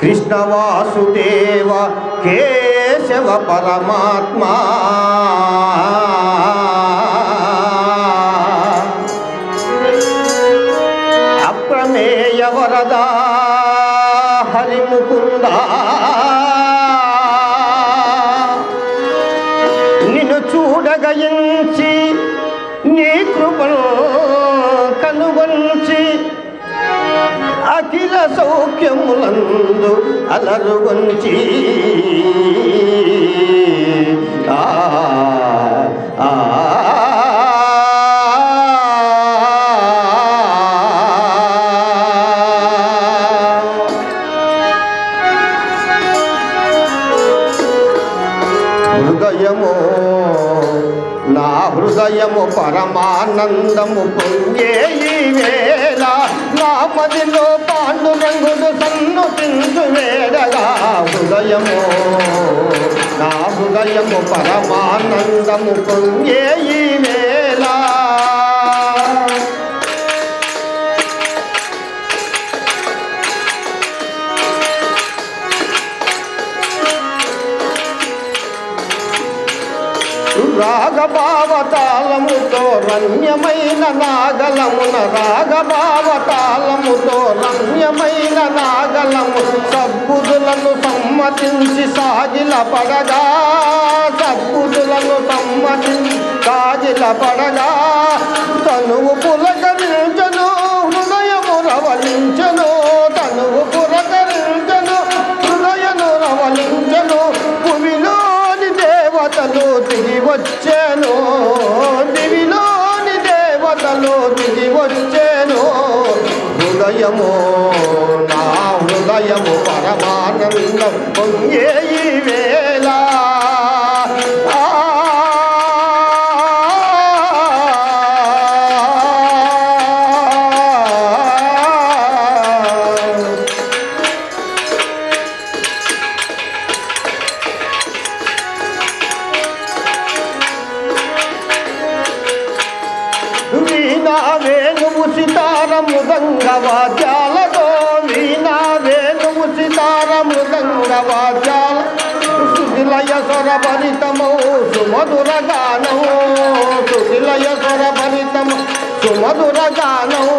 కృష్ణ వాసుదేవ కేశవ పరమాత్మా. అప్రమేయ వరదా హరిముకుంద. నిన్ను చూడగయించి అఖిల సౌఖ్యములందు అలరుగొంచి ఆ ఆ హృదయము నా హృదయము పరమానందము పొంగే ఈ వేళ నా మదిలో పాండు రంగులు సన్ను తిందు వేడగా. హృదయము నా హృదయము పరమానందము పొంగే ఈ వేళ రాగభావతాళముతో రమ్యమైన నాగలమున రాగభావతాళముతో రమ్యమైన నాగలము సద్బుదులను సమ్మతించి సాగిల పడగా సద్బుదులను సమ్మతించి సాగిల పడగా తనువు పులకరించను హృదయము రవలించను వచ్చాను దివిలోని దేవతలు దిగి వచ్చాను. హృదయము నా హృదయము పరమానందం పొంగే వీణా వేణువు సితార మృదంగ వాద్యాలతో వీణా వేణువు సితార మృదంగ వాద్యాల సుశిలయ స్వర భరితమౌ సుమధుర గానము సుశిలయ స్వర భరితము సుమధుర గానము.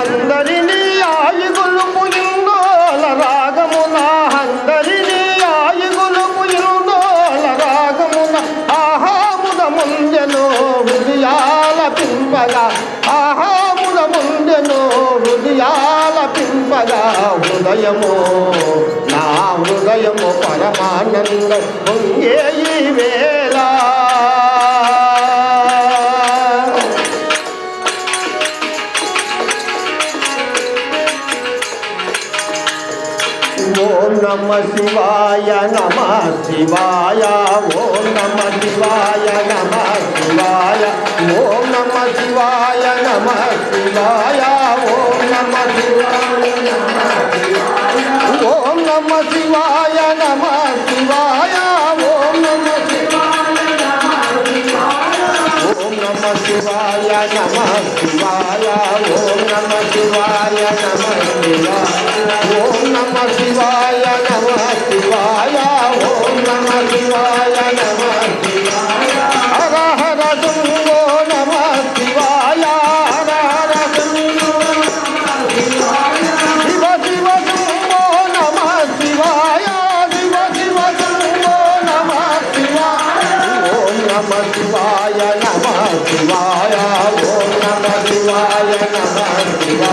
అందరినీ ఆయుగులు పుయిందోల ఆహాముద హృదయాల పింపగా హృదయము నా హృదయము పరమానంద పొంగే ఈ వేళ. ఓం నమ శివాయ నమ శివాయ ఓం నమ శివాయ నమ శివాయ ఓ నమ శివాయ ఓం నమ శివాయ ఓం నమ శివాయ నమ శివాయ ఓం నమ శివాయ ఓం నమ శివాయ నమ శివాయ ఓం నమ శివాయ నమ శివాయ ఓం నమ శివాయ నమ శివాయ ఓం నమ శివాయ ಶಿವಾ